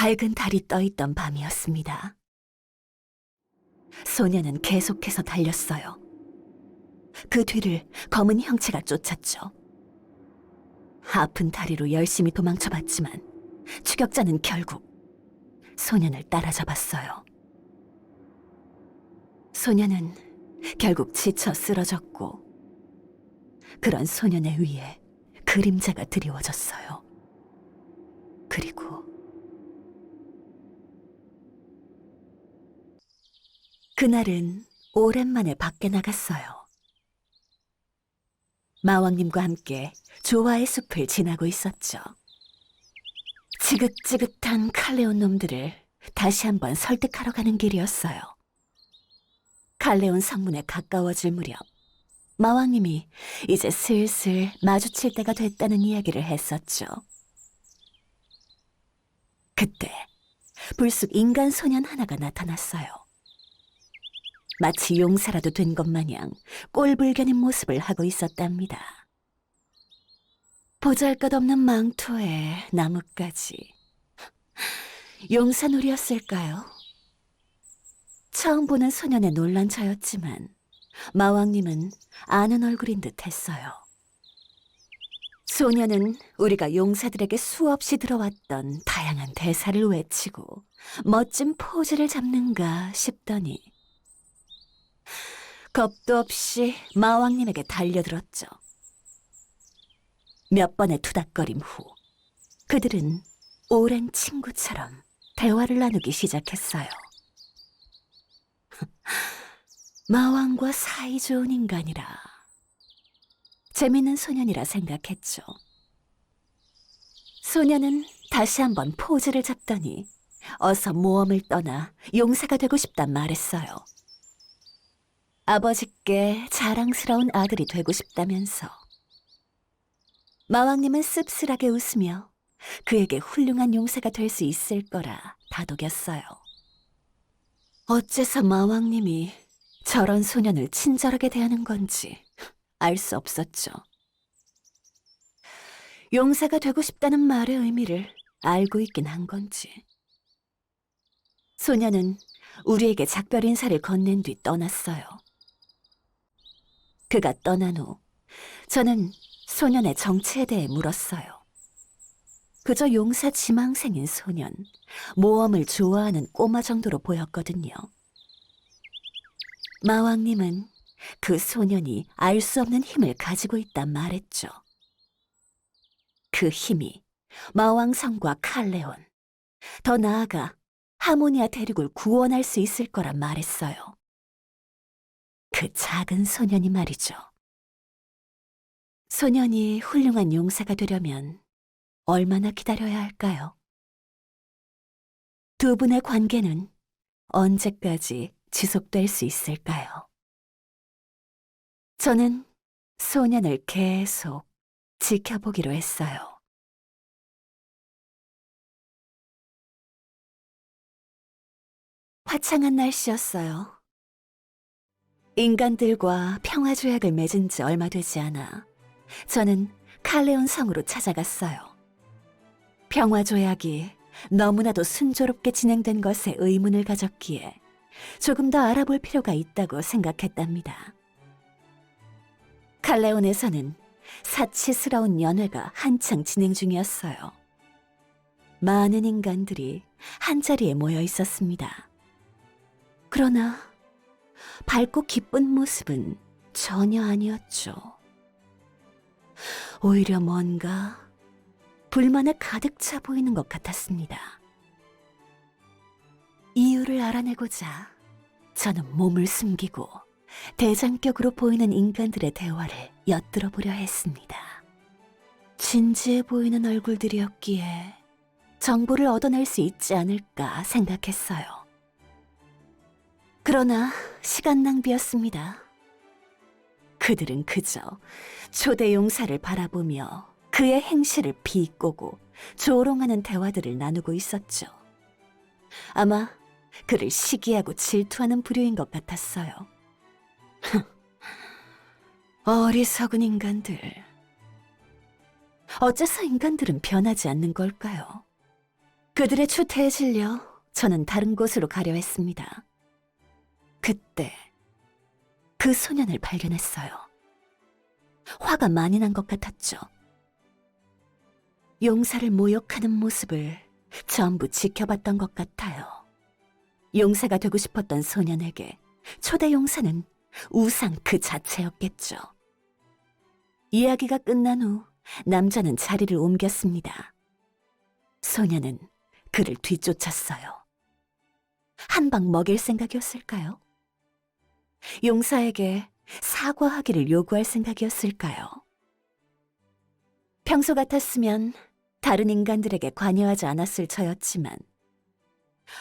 밝은 달이 떠있던 밤이었습니다. 소녀는 계속해서 달렸어요. 그 뒤를 검은 형체가 쫓았죠. 아픈 다리로 열심히 도망쳐봤지만 추격자는 결국 소년을 따라잡았어요. 소년은 결국 지쳐 쓰러졌고 그런 소년의 위에 그림자가 드리워졌어요. 그리고 그날은 오랜만에 밖에 나갔어요. 마왕님과 함께 조화의 숲을 지나고 있었죠. 지긋지긋한 칼레온 놈들을 다시 한번 설득하러 가는 길이었어요. 칼레온 성문에 가까워질 무렵 마왕님이 이제 슬슬 마주칠 때가 됐다는 이야기를 했었죠. 그때 불쑥 인간 소년 하나가 나타났어요. 마치 용사라도 된 것 마냥 꼴불견인 모습을 하고 있었답니다. 보잘것없는 망토에 나뭇가지. 용사놀이였을까요? 처음 보는 소년의 놀란 저였지만 마왕님은 아는 얼굴인 듯 했어요. 소년은 우리가 용사들에게 수없이 들어왔던 다양한 대사를 외치고 멋진 포즈를 잡는가 싶더니 겁도 없이 마왕님에게 달려들었죠. 몇 번의 투닥거림 후 그들은 오랜 친구처럼 대화를 나누기 시작했어요. 마왕과 사이좋은 인간이라 재밌는 소년이라 생각했죠. 소년은 다시 한번 포즈를 잡더니 어서 모험을 떠나 용사가 되고 싶단 말했어요. 아버지께 자랑스러운 아들이 되고 싶다면서. 마왕님은 씁쓸하게 웃으며 그에게 훌륭한 용사가 될 수 있을 거라 다독였어요. 어째서 마왕님이 저런 소년을 친절하게 대하는 건지 알 수 없었죠. 용사가 되고 싶다는 말의 의미를 알고 있긴 한 건지. 소년은 우리에게 작별 인사를 건넨 뒤 떠났어요. 그가 떠난 후 저는 소년의 정체에 대해 물었어요. 그저 용사 지망생인 소년, 모험을 좋아하는 꼬마 정도로 보였거든요. 마왕님은 그 소년이 알 수 없는 힘을 가지고 있단 말했죠. 그 힘이 마왕성과 칼레온, 더 나아가 하모니아 대륙을 구원할 수 있을 거란 말했어요. 그 작은 소년이 말이죠. 소년이 훌륭한 용사가 되려면 얼마나 기다려야 할까요? 두 분의 관계는 언제까지 지속될 수 있을까요? 저는 소년을 계속 지켜보기로 했어요. 화창한 날씨였어요. 인간들과 평화 조약을 맺은 지 얼마 되지 않아 저는 칼레온 성으로 찾아갔어요. 평화 조약이 너무나도 순조롭게 진행된 것에 의문을 가졌기에 조금 더 알아볼 필요가 있다고 생각했답니다. 칼레온에서는 사치스러운 연회가 한창 진행 중이었어요. 많은 인간들이 한자리에 모여 있었습니다. 그러나 밝고 기쁜 모습은 전혀 아니었죠. 오히려 뭔가 불만에 가득 차 보이는 것 같았습니다. 이유를 알아내고자 저는 몸을 숨기고 대장격으로 보이는 인간들의 대화를 엿들어 보려 했습니다. 진지해 보이는 얼굴들이었기에 정보를 얻어낼 수 있지 않을까 생각했어요. 그러나 시간 낭비였습니다. 그들은 그저 초대 용사를 바라보며 그의 행실을 비꼬고 조롱하는 대화들을 나누고 있었죠. 아마 그를 시기하고 질투하는 부류인 것 같았어요. 어리석은 인간들. 어째서 인간들은 변하지 않는 걸까요? 그들의 추태에 질려 저는 다른 곳으로 가려 했습니다. 그때 그 소년을 발견했어요. 화가 많이 난 것 같았죠. 용사를 모욕하는 모습을 전부 지켜봤던 것 같아요. 용사가 되고 싶었던 소년에게 초대 용사는 우상 그 자체였겠죠. 이야기가 끝난 후 남자는 자리를 옮겼습니다. 소년은 그를 뒤쫓았어요. 한 방 먹일 생각이었을까요? 용사에게 사과하기를 요구할 생각이었을까요? 평소 같았으면 다른 인간들에게 관여하지 않았을 저였지만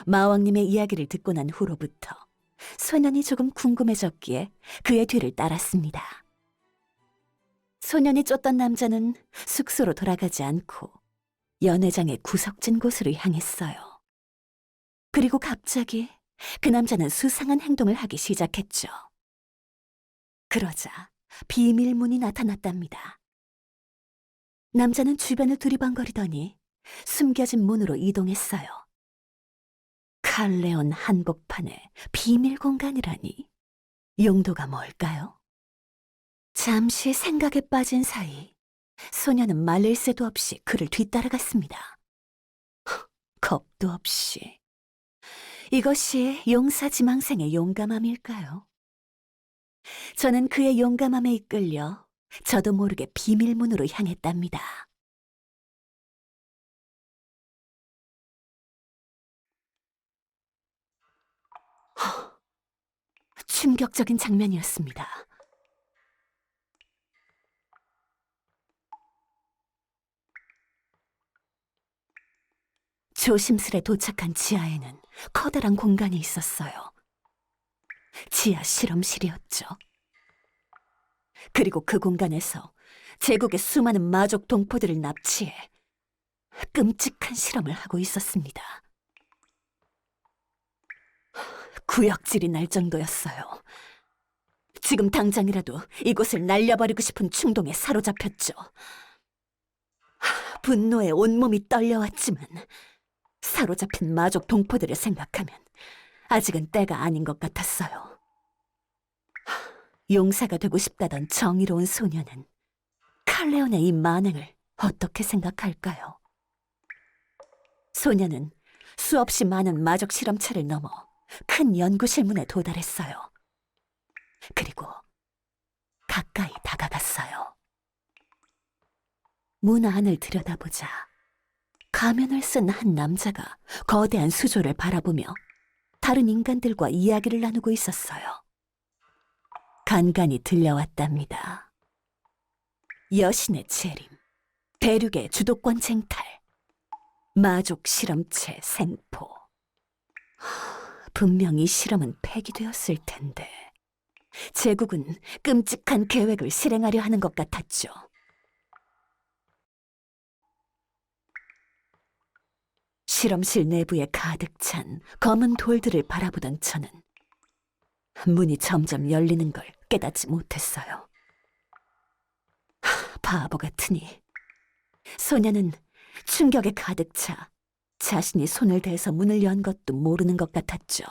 마왕님의 이야기를 듣고 난 후로부터 소년이 조금 궁금해졌기에 그의 뒤를 따랐습니다. 소년이 쫓던 남자는 숙소로 돌아가지 않고 연회장의 구석진 곳으로 향했어요. 그리고 갑자기 그 남자는 수상한 행동을 하기 시작했죠. 그러자 비밀문이 나타났답니다. 남자는 주변을 두리번거리더니 숨겨진 문으로 이동했어요. 칼레온 한복판의 비밀 공간이라니 용도가 뭘까요? 잠시 생각에 빠진 사이 소녀는 말릴 새도 없이 그를 뒤따라갔습니다. 헉, 겁도 없이 이것이 용사지망생의 용감함일까요? 저는 그의 용감함에 이끌려 저도 모르게 비밀문으로 향했답니다. 헉, 충격적인 장면이었습니다. 조심스레 도착한 지하에는 커다란 공간이 있었어요. 지하 실험실이었죠. 그리고 그 공간에서 제국의 수많은 마족 동포들을 납치해 끔찍한 실험을 하고 있었습니다. 구역질이 날 정도였어요. 지금 당장이라도 이곳을 날려버리고 싶은 충동에 사로잡혔죠. 분노에 온몸이 떨려왔지만 사로잡힌 마족 동포들을 생각하면 아직은 때가 아닌 것 같았어요. 용사가 되고 싶다던 정의로운 소녀는 칼레온의 이 만행을 어떻게 생각할까요? 소녀는 수없이 많은 마족 실험체를 넘어 큰 연구실 문에 도달했어요. 그리고 가까이 다가갔어요. 문 안을 들여다보자 가면을 쓴 한 남자가 거대한 수조를 바라보며 다른 인간들과 이야기를 나누고 있었어요. 간간히 들려왔답니다. 여신의 재림, 대륙의 주도권 쟁탈, 마족 실험체 생포. 하, 분명 이 실험은 폐기되었을 텐데 제국은 끔찍한 계획을 실행하려 하는 것 같았죠. 실험실 내부에 가득 찬 검은 돌들을 바라보던 저는 문이 점점 열리는 걸 깨닫지 못했어요. 하, 바보 같으니 소녀는 충격에 가득 차 자신이 손을 대서 문을 연 것도 모르는 것 같았죠.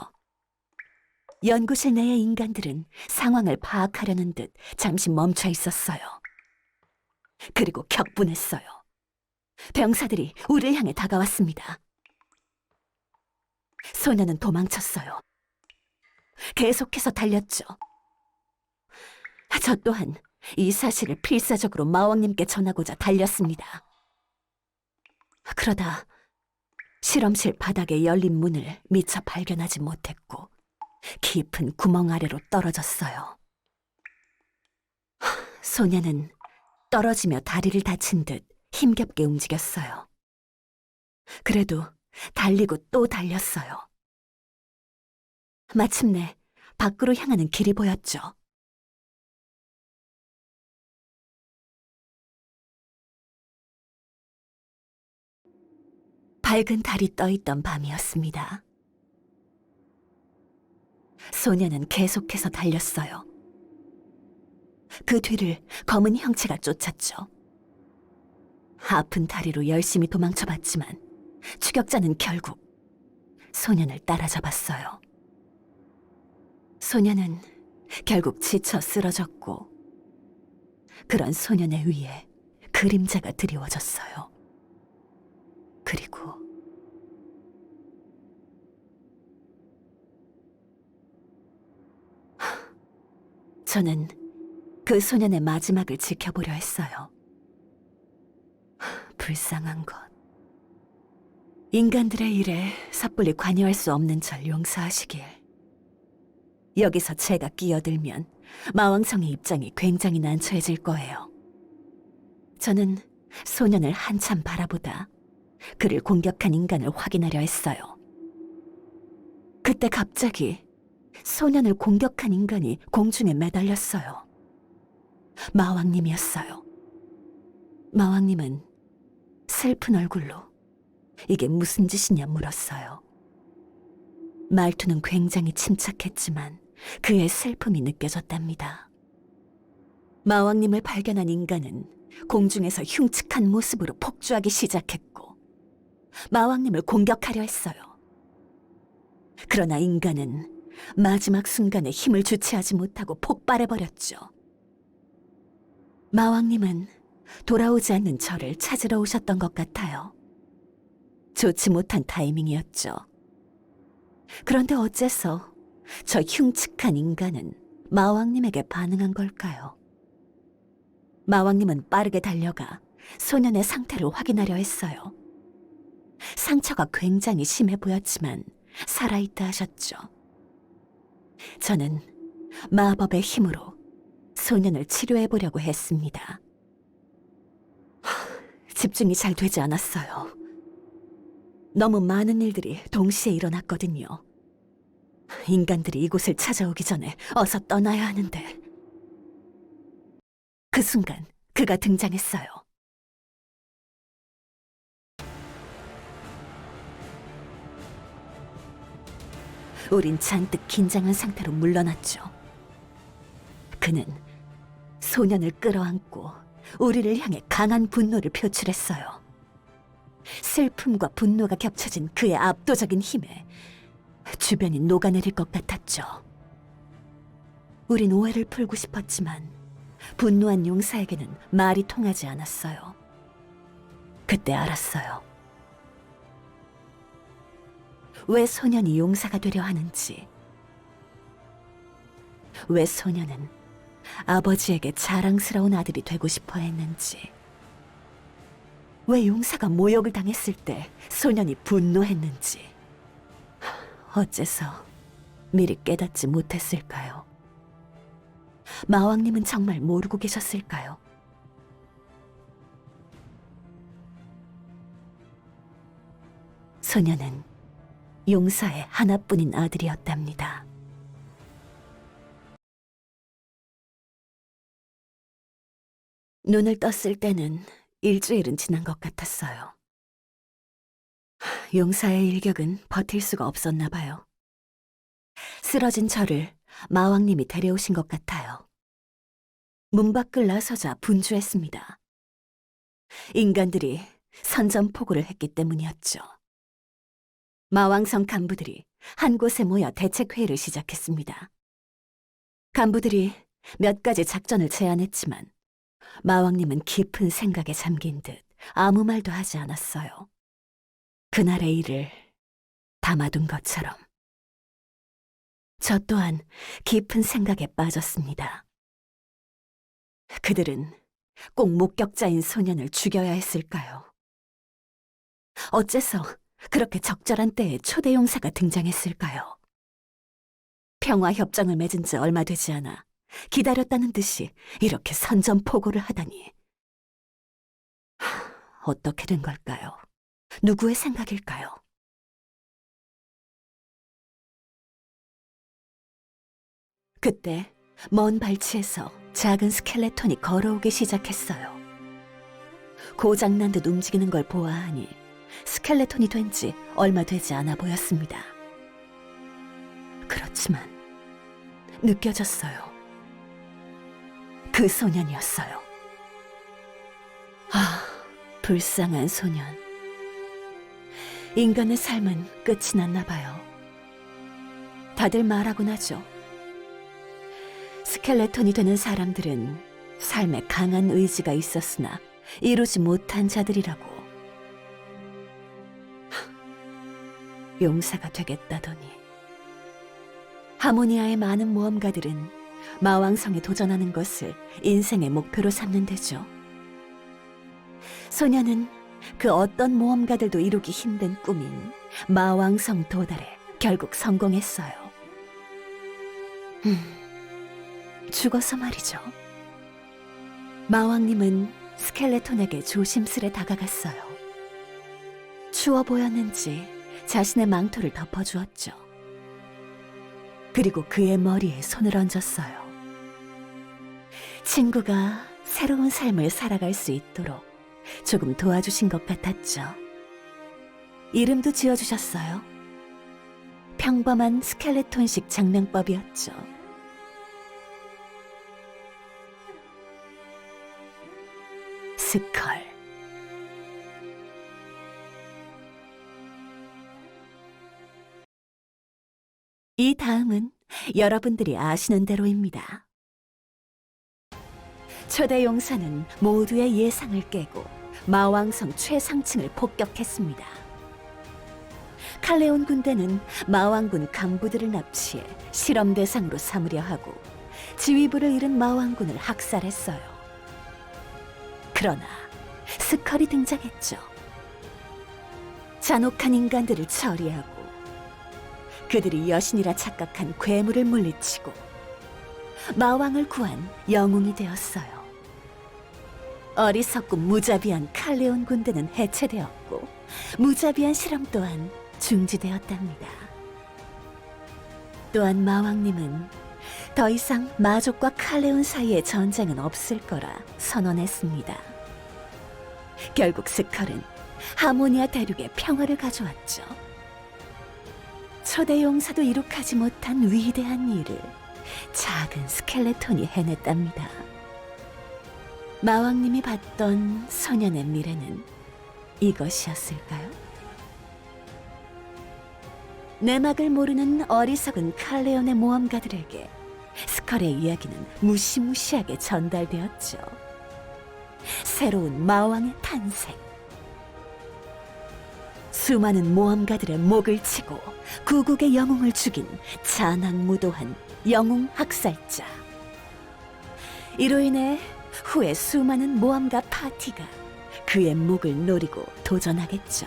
연구실 내의 인간들은 상황을 파악하려는 듯 잠시 멈춰 있었어요. 그리고 격분했어요. 병사들이 우리를 향해 다가왔습니다. 소녀는 도망쳤어요. 계속해서 달렸죠. 저 또한 이 사실을 필사적으로 마왕님께 전하고자 달렸습니다. 그러다 실험실 바닥에 열린 문을 미처 발견하지 못했고 깊은 구멍 아래로 떨어졌어요. 소녀는 떨어지며 다리를 다친 듯 힘겹게 움직였어요. 그래도 달리고 또 달렸어요. 마침내 밖으로 향하는 길이 보였죠. 밝은 달이 떠있던 밤이었습니다. 소녀는 계속해서 달렸어요. 그 뒤를 검은 형체가 쫓았죠. 아픈 다리로 열심히 도망쳐봤지만 추격자는 결국 소년을 따라잡았어요. 소년은 결국 지쳐 쓰러졌고 그런 소년의 위에 그림자가 드리워졌어요. 그리고 저는 그 소년의 마지막을 지켜보려 했어요. 불쌍한 것. 인간들의 일에 섣불리 관여할 수 없는 절 용서하시길. 여기서 제가 끼어들면 마왕성의 입장이 굉장히 난처해질 거예요. 저는 소년을 한참 바라보다 그를 공격한 인간을 확인하려 했어요. 그때 갑자기 소년을 공격한 인간이 공중에 매달렸어요. 마왕님이었어요. 마왕님은 슬픈 얼굴로 이게 무슨 짓이냐 물었어요. 말투는 굉장히 침착했지만 그의 슬픔이 느껴졌답니다. 마왕님을 발견한 인간은 공중에서 흉측한 모습으로 폭주하기 시작했고 마왕님을 공격하려 했어요. 그러나 인간은 마지막 순간에 힘을 주체하지 못하고 폭발해버렸죠. 마왕님은 돌아오지 않는 저를 찾으러 오셨던 것 같아요. 좋지 못한 타이밍이었죠. 그런데 어째서 저 흉측한 인간은 마왕님에게 반응한 걸까요? 마왕님은 빠르게 달려가 소년의 상태를 확인하려 했어요. 상처가 굉장히 심해 보였지만 살아있다 하셨죠. 저는 마법의 힘으로 소년을 치료해 보려고 했습니다. 하, 집중이 잘 되지 않았어요. 너무 많은 일들이 동시에 일어났거든요. 인간들이 이곳을 찾아오기 전에 어서 떠나야 하는데. 그 순간 그가 등장했어요. 우린 잔뜩 긴장한 상태로 물러났죠. 그는 소년을 끌어안고 우리를 향해 강한 분노를 표출했어요. 슬픔과 분노가 겹쳐진 그의 압도적인 힘에 주변이 녹아내릴 것 같았죠. 우린 오해를 풀고 싶었지만 분노한 용사에게는 말이 통하지 않았어요. 그때 알았어요. 왜 소년이 용사가 되려 하는지. 왜 소년은 아버지에게 자랑스러운 아들이 되고 싶어 했는지. 왜 용사가 모욕을 당했을 때 소년이 분노했는지. 어째서 미리 깨닫지 못했을까요? 마왕님은 정말 모르고 계셨을까요? 소년은 용사의 하나뿐인 아들이었답니다. 눈을 떴을 때는 일주일은 지난 것 같았어요. 용사의 일격은 버틸 수가 없었나 봐요. 쓰러진 저를 마왕님이 데려오신 것 같아요. 문 밖을 나서자 분주했습니다. 인간들이 선전포고를 했기 때문이었죠. 마왕성 간부들이 한 곳에 모여 대책회의를 시작했습니다. 간부들이 몇 가지 작전을 제안했지만 마왕님은 깊은 생각에 잠긴 듯 아무 말도 하지 않았어요. 그날의 일을 담아둔 것처럼. 저 또한 깊은 생각에 빠졌습니다. 그들은 꼭 목격자인 소년을 죽여야 했을까요? 어째서 그렇게 적절한 때에 초대 용사가 등장했을까요? 평화 협정을 맺은 지 얼마 되지 않아 기다렸다는 듯이 이렇게 선전포고를 하다니. 하, 어떻게 된 걸까요? 누구의 생각일까요? 그때 먼 발치에서 작은 스켈레톤이 걸어오기 시작했어요. 고장난 듯 움직이는 걸 보아하니 스켈레톤이 된 지 얼마 되지 않아 보였습니다. 그렇지만 느껴졌어요. 그 소년이었어요. 아, 불쌍한 소년. 인간의 삶은 끝이 났나 봐요. 다들 말하곤 하죠. 스켈레톤이 되는 사람들은 삶에 강한 의지가 있었으나 이루지 못한 자들이라고. 하, 용사가 되겠다더니. 하모니아의 많은 모험가들은 마왕성에 도전하는 것을 인생의 목표로 삼는 데죠. 소녀는 그 어떤 모험가들도 이루기 힘든 꿈인 마왕성 도달에 결국 성공했어요. 음, 죽어서 말이죠. 마왕님은 스켈레톤에게 조심스레 다가갔어요. 추워 보였는지 자신의 망토를 덮어주었죠. 그리고 그의 머리에 손을 얹었어요. 친구가 새로운 삶을 살아갈 수 있도록 조금 도와주신 것 같았죠. 이름도 지어주셨어요. 평범한 스켈레톤식 장명법이었죠. 스컬. 이 다음은 여러분들이 아시는 대로입니다. 초대 용사는 모두의 예상을 깨고 마왕성 최상층을 폭격했습니다. 칼레온 군대는 마왕군 간부들을 납치해 실험 대상으로 삼으려 하고 지휘부를 잃은 마왕군을 학살했어요. 그러나 스컬이 등장했죠. 잔혹한 인간들을 처리하고 그들이 여신이라 착각한 괴물을 물리치고 마왕을 구한 영웅이 되었어요. 어리석고 무자비한 칼레온 군대는 해체되었고 무자비한 실험 또한 중지되었답니다. 또한 마왕님은 더 이상 마족과 칼레온 사이의 전쟁은 없을 거라 선언했습니다. 결국 스컬은 하모니아 대륙에 평화를 가져왔죠. 초대 용사도 이룩하지 못한 위대한 일을 작은 스켈레톤이 해냈답니다. 마왕님이 봤던 소년의 미래는 이것이었을까요? 내막을 모르는 어리석은 칼레온의 모험가들에게 스컬의 이야기는 무시무시하게 전달되었죠. 새로운 마왕의 탄생. 수많은 모험가들의 목을 치고 구국의 영웅을 죽인 잔악무도한 영웅 학살자. 이로 인해 후에 수많은 모험가 파티가 그의 목을 노리고 도전하겠죠.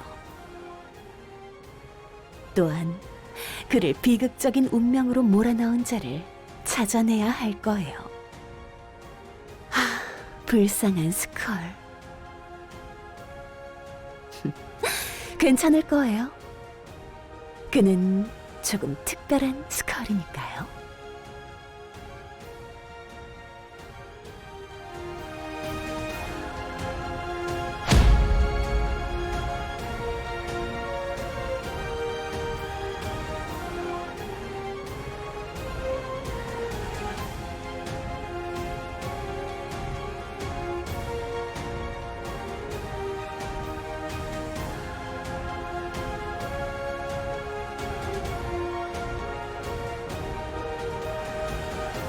또한 그를 비극적인 운명으로 몰아넣은 자를 찾아내야 할 거예요. 하, 불쌍한 스컬. 괜찮을 거예요. 그는 조금 특별한 스컬이니까요.